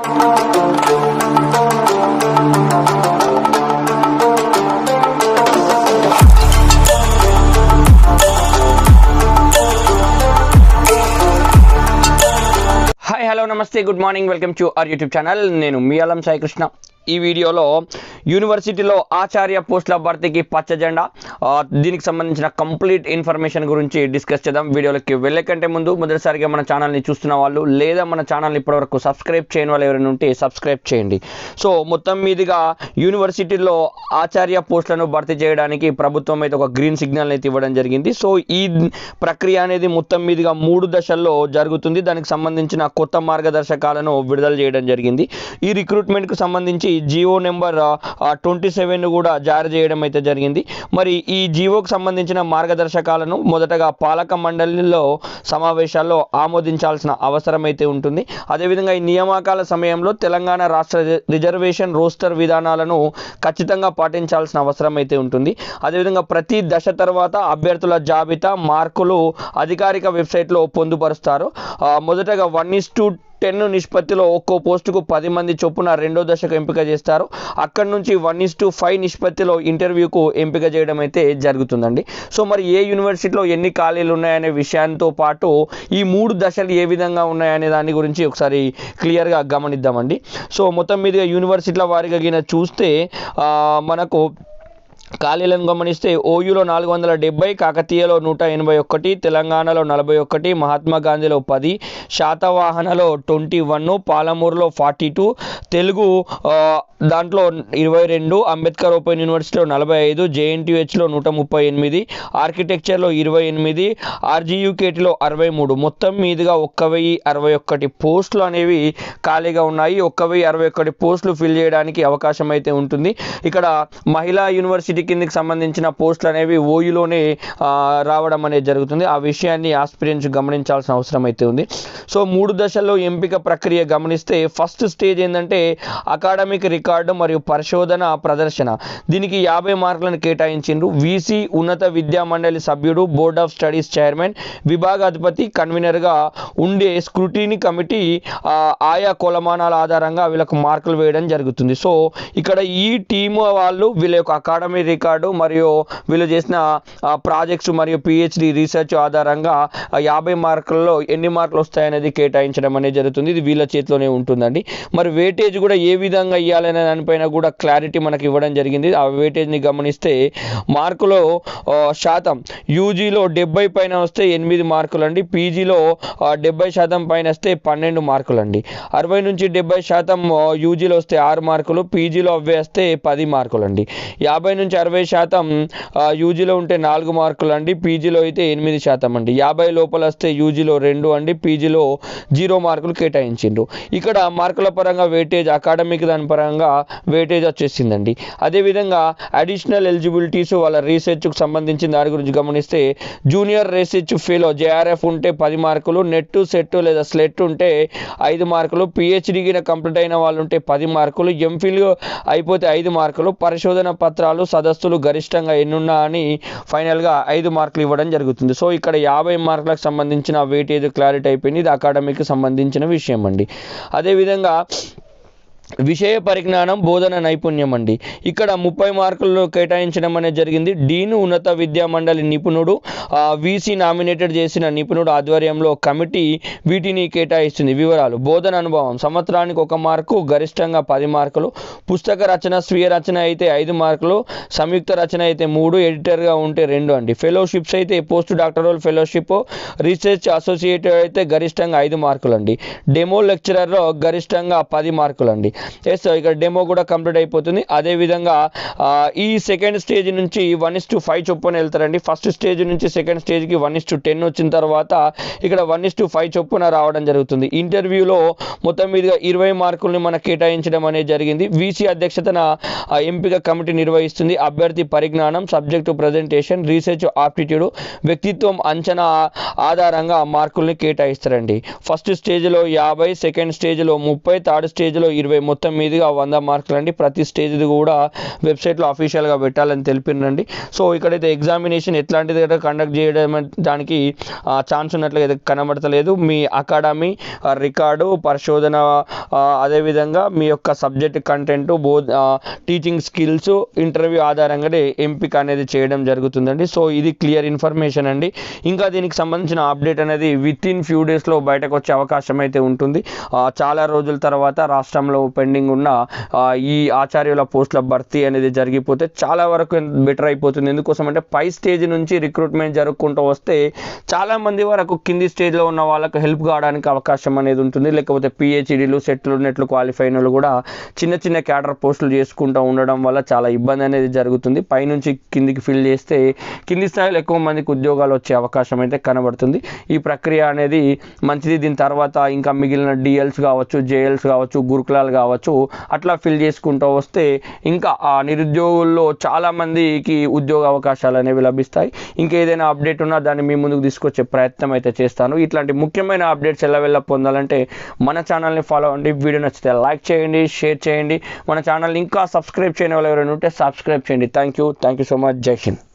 Hi hello నమస్తే good morning welcome to our YouTube channel నేను మీ అలం సాయికృష్ణ. ఈ వీడియోలో యూనివర్సిటీలో ఆచార్య పోస్టుల భర్తీకి పచ్చ జెండా. దీనికి సంబంధించిన కంప్లీట్ ఇన్ఫర్మేషన్ గురించి డిస్కస్ చేద్దాం. వీడియోలోకి వెళ్ళే కంటే ముందు మొదటిసారిగా మన ఛానల్ని చూస్తున్న వాళ్ళు లేదా మన ఛానల్ని ఇప్పటివరకు సబ్స్క్రైబ్ చేయని వాళ్ళు ఎవరైనా ఉంటే సబ్స్క్రైబ్ చేయండి. సో మొత్తం మీదుగా యూనివర్సిటీలో ఆచార్య పోస్టులను భర్తీ చేయడానికి ప్రభుత్వం అయితే ఒక గ్రీన్ సిగ్నల్ అయితే ఇవ్వడం జరిగింది. సో ఈ ప్రక్రియ అనేది మొత్తం మీదుగా మూడు దశల్లో జరుగుతుంది. దానికి సంబంధించిన కొత్త మార్గదర్శకాలను విడుదల చేయడం జరిగింది. ఈ రిక్రూట్మెంట్కు సంబంధించి జియో నెంబర్ ట్వంటీ సెవెన్ కూడా జారీ చేయడం అయితే జరిగింది. మరి ఈ జియోకు సంబంధించిన మార్గదర్శకాలను మొదటగా పాలక మండలిలో సమావేశాల్లో ఆమోదించాల్సిన అవసరం అయితే ఉంటుంది. అదేవిధంగా ఈ నియామకాల సమయంలో తెలంగాణ రాష్ట్ర రిజర్వేషన్ రోస్టర్ విధానాలను ఖచ్చితంగా పాటించాల్సిన అవసరం అయితే ఉంటుంది. అదేవిధంగా ప్రతి దశ తర్వాత అభ్యర్థుల జాబితా మార్కులు అధికారిక వెబ్సైట్లో పొందుపరుస్తారు. మొదటగా వన్ ఇస్ టు టెన్ నిష్పత్తిలో ఒక్కో పోస్టుకు పది మంది చొప్పున రెండో దశకు ఎంపిక చేస్తారు. అక్కడి నుంచి వన్ ఇస్ టు ఫైవ్ నిష్పత్తిలో ఇంటర్వ్యూకు ఎంపిక చేయడం అయితే జరుగుతుందండి. సో మరి ఏ యూనివర్సిటీలో ఎన్ని ఖాళీలు ఉన్నాయనే విషయంతో పాటు ఈ మూడు దశలు ఏ విధంగా ఉన్నాయనే దాని గురించి ఒకసారి క్లియర్గా గమనిద్దామండి. సో మొత్తం మీదుగా యూనివర్సిటీల వారిగా గిన చూస్తే మనకు ఖాళీలను గమనిస్తే ఓయూలో నాలుగు వందల డెబ్బై కాకతీయలో నూట ఎనభై ఒకటి తెలంగాణలో నలభై ఒకటి మహాత్మా గాంధీలో పది శాతవాహనలో ట్వంటీ వన్ పాలమూరులో ఫార్టీ టూ తెలుగు దాంట్లో ఇరవై రెండు అంబేద్కర్ ఓపెన్ యూనివర్సిటీలో నలభై ఐదు జేఎన్టీహెచ్లో నూట ముప్పై ఎనిమిది ఆర్కిటెక్చర్లో ఇరవై ఎనిమిది ఆర్జీయూకేటీలో అరవై మూడు. మొత్తం మీదుగా ఒక్క వెయ్యి అరవై ఒక్కటి పోస్టులు అనేవి ఖాళీగా ఉన్నాయి. ఒక్క వెయ్యి అరవై ఒక్కటి పోస్టులు ఫిల్ చేయడానికి అవకాశం అయితే ఉంటుంది. ఇక్కడ మహిళా యూనివర్సిటీ కిందకి సంబంధించిన పోస్టులు అనేవి ఓయూలోనే రావడం అనేది జరుగుతుంది. ఆ విషయాన్ని ఆస్పిరెంట్స్ గమనించాల్సిన అవసరం అయితే ఉంది. సో మూడు దశల్లో ఎంపిక ప్రక్రియ గమనిస్తే ఫస్ట్ స్టేజ్ ఏంటంటే అకాడమిక్ రికార్డ్ కార్డు మరియు పరిశోధన ప్రదర్శన. దీనికి యాభై మార్కులను కేటాయించిండ్రు. వీసీ ఉన్నత విద్యా మండలి సభ్యుడు బోర్డ్ ఆఫ్ స్టడీస్ చైర్మన్ విభాగాధిపతి కన్వీనర్గా ఉండే స్క్రూటినీ కమిటీ ఆయా కొలమానాల ఆధారంగా వీళ్ళకు మార్కులు వేయడం జరుగుతుంది. సో ఇక్కడ ఈ టీము వాళ్ళు వీళ్ళ యొక్క అకాడమీ రికార్డు మరియు వీళ్ళు చేసిన ప్రాజెక్ట్స్ మరియు పిహెచ్డి రీసెర్చ్ ఆధారంగా యాభై మార్కుల్లో ఎన్ని మార్కులు వస్తాయనేది కేటాయించడం అనేది జరుగుతుంది. ఇది వీళ్ళ చేతిలోనే ఉంటుందండి. మరి వేటేజ్ కూడా ఏ విధంగా అనే దానిపైన కూడా క్లారిటీ మనకి ఇవ్వడం జరిగింది. ఆ వెయిటేజ్ని గమనిస్తే మార్కులో శాతం యూజీలో డెబ్బై పైన వస్తే ఎనిమిది మార్కులు అండి పీజీలో డెబ్బై శాతం పైన వస్తే పన్నెండు మార్కులు అండి అరవై నుంచి డెబ్బై శాతం యూజీలో వస్తే ఆరు మార్కులు పీజీలో అవి వస్తే పది మార్కులు అండి యాభై నుంచి అరవై శాతం యూజీలో ఉంటే నాలుగు మార్కులు అండి పీజీలో అయితే ఎనిమిది శాతం అండి యాభై లోపల వస్తే యూజీలో రెండు అండి. పీజీలో జీరో మార్కులు కేటాయించిండ్రు. ఇక్కడ మార్కుల పరంగా వెయిటేజ్ అకాడమిక్ దాని పరంగా వెయిటేజ్ వచ్చేసిందండి. అదేవిధంగా అడిషనల్ ఎలిజిబిలిటీస్ వాళ్ళ రీసెర్చ్కు సంబంధించిన దాని గురించి గమనిస్తే జూనియర్ రీసెర్చ్ ఫీలో జేఆర్ఎఫ్ ఉంటే పది మార్కులు నెట్ సెట్ లేదా స్లెట్ ఉంటే ఐదు మార్కులు పిహెచ్డి కంప్లీట్ అయిన వాళ్ళు ఉంటే పది మార్కులు ఎంఫిల్ అయిపోతే ఐదు మార్కులు పరిశోధన పత్రాలు సదస్సులు గరిష్టంగా ఎన్నున్నా అని ఫైనల్గా ఐదు మార్కులు ఇవ్వడం జరుగుతుంది. సో ఇక్కడ యాభై మార్కులకు సంబంధించిన వెయిటేజ్ క్లారిటీ అయిపోయింది. ఇది అకాడమీకి సంబంధించిన విషయం అండి. అదేవిధంగా విషయ పరిజ్ఞానం బోధన నైపుణ్యం అండి ఇక్కడ ముప్పై మార్కులు కేటాయించడం అనేది జరిగింది. డీన్ ఉన్నత విద్యా మండలి నిపుణుడు వీసీ నామినేటెడ్ చేసిన నిపుణుడు ఆధ్వర్యంలో కమిటీ వీటిని కేటాయిస్తుంది. వివరాలు బోధన అనుభవం. సంవత్సరానికి ఒక మార్కు గరిష్టంగా పది మార్కులు. పుస్తక రచన స్వీయ రచన అయితే ఐదు మార్కులు. సంయుక్త రచన అయితే మూడు ఎడిటర్గా ఉంటే రెండు అండి. ఫెలోషిప్స్ అయితే post doctoral fellowship research associated అయితే గరిష్టంగా ఐదు మార్కులు అండి డెమో లెక్చరర్లో గరిష్టంగా పది మార్కులు అండి ఎస్ ఇక్కడ డెమో కూడా కంప్లీట్ అయిపోతుంది. అదేవిధంగా ఈ సెకండ్ స్టేజ్ నుంచి వన్ ఇస్ టు ఫైవ్ చొప్పున వెళ్తారండి. ఫస్ట్ స్టేజ్ నుంచి సెకండ్ స్టేజ్కి వన్ ఇస్ టు టెన్ వచ్చిన తర్వాత ఇక్కడ వన్ ఇస్ టు ఫైవ్ చొప్పున రావడం జరుగుతుంది. ఇంటర్వ్యూలో మొత్తం మీదుగా ఇరవై మార్కుల్ని మనకు కేటాయించడం అనేది జరిగింది. వీసీ అధ్యక్షతన ఎంపిక కమిటీ నిర్వహిస్తుంది. అభ్యర్థి పరిజ్ఞానం సబ్జెక్టు ప్రజెంటేషన్ రీసెర్చ్ ఆప్టిట్యూడ్ వ్యక్తిత్వం అంచనా ఆధారంగా మార్కుల్ని కేటాయిస్తారండి. ఫస్ట్ స్టేజ్లో యాభై సెకండ్ స్టేజ్లో ముప్పై థర్డ్ స్టేజ్లో ఇరవై మొత్తం మీదుగా వంద మార్కులు అండి ప్రతి స్టేజ్ కూడా వెబ్సైట్లో అఫీషియల్గా పెట్టాలని తెలిపినండి సో ఇక్కడైతే ఎగ్జామినేషన్ ఎట్లాంటిది కండక్ట్ చేయడం దానికి ఛాన్స్ ఉన్నట్లుగా అయితే కనబడతలేదు. మీ అకాడమీ రికార్డు పరిశోధన అదేవిధంగా మీ యొక్క సబ్జెక్ట్ కంటెంట్ బో టీచింగ్ స్కిల్స్ ఇంటర్వ్యూ ఆధారంగానే ఎంపిక అనేది చేయడం జరుగుతుందండి. సో ఇది క్లియర్ ఇన్ఫర్మేషన్ అండి. ఇంకా దీనికి సంబంధించిన అప్డేట్ అనేది విత్ ఇన్ ఫ్యూ డేస్లో బయటకు వచ్చే అవకాశం అయితే ఉంటుంది. చాలా రోజుల తర్వాత రాష్ట్రంలో పెండింగ్ ఉన్న ఈ ఆచార్యుల పోస్టుల భర్తీ అనేది జరిగిపోతే చాలా వరకు బెటర్ అయిపోతుంది. ఎందుకోసం అంటే పై స్టేజ్ నుంచి రిక్రూట్మెంట్ జరుపుకుంటూ వస్తే చాలామంది వరకు కింది స్టేజ్లో ఉన్న వాళ్ళకు హెల్ప్ కావడానికి అవకాశం అనేది ఉంటుంది. లేకపోతే పిహెచ్డీలు సెట్లు నెట్లు క్వాలిఫై అయిన కూడా చిన్న చిన్న క్యాడర్ పోస్టులు చేసుకుంటూ ఉండడం వల్ల చాలా ఇబ్బంది అనేది జరుగుతుంది. పైనుంచి కిందికి ఫిల్ చేస్తే కింది స్థాయిలో ఎక్కువ మందికి ఉద్యోగాలు వచ్చే అవకాశం అయితే కనబడుతుంది. ఈ ప్రక్రియ అనేది మంచిది. దీని తర్వాత ఇంకా మిగిలిన డిఎల్స్ కావచ్చు జేఎల్స్ కావచ్చు గురుకులాలు కావచ్చు అట్లా ఫిల్ చేసుకుంటూ వస్తే ఇంకా ఆ నిరుద్యోగుల్లో చాలా మందికి ఉద్యోగ అవకాశాలు అనేవి లభిస్తాయి. ఇంకేదైనా అప్డేట్ ఉన్నా దాన్ని మీ ముందుకు తీసుకొచ్చే ప్రయత్నం అయితే చేస్తాను. ఇట్లాంటి ముఖ్యమైన అప్డేట్స్ ఎలా వెళ్ళ పొందాలంటే మన ఛానల్ని ఫాలో అవ్వండి. వీడియో నచ్చితే లైక్ చేయండి షేర్ చేయండి. మన ఛానల్ని ఇంకా సబ్స్క్రైబ్ చేయని వాళ్ళు ఎవరైనా ఉంటే సబ్స్క్రైబ్ చేయండి. Thank you thank you so much జై హింద్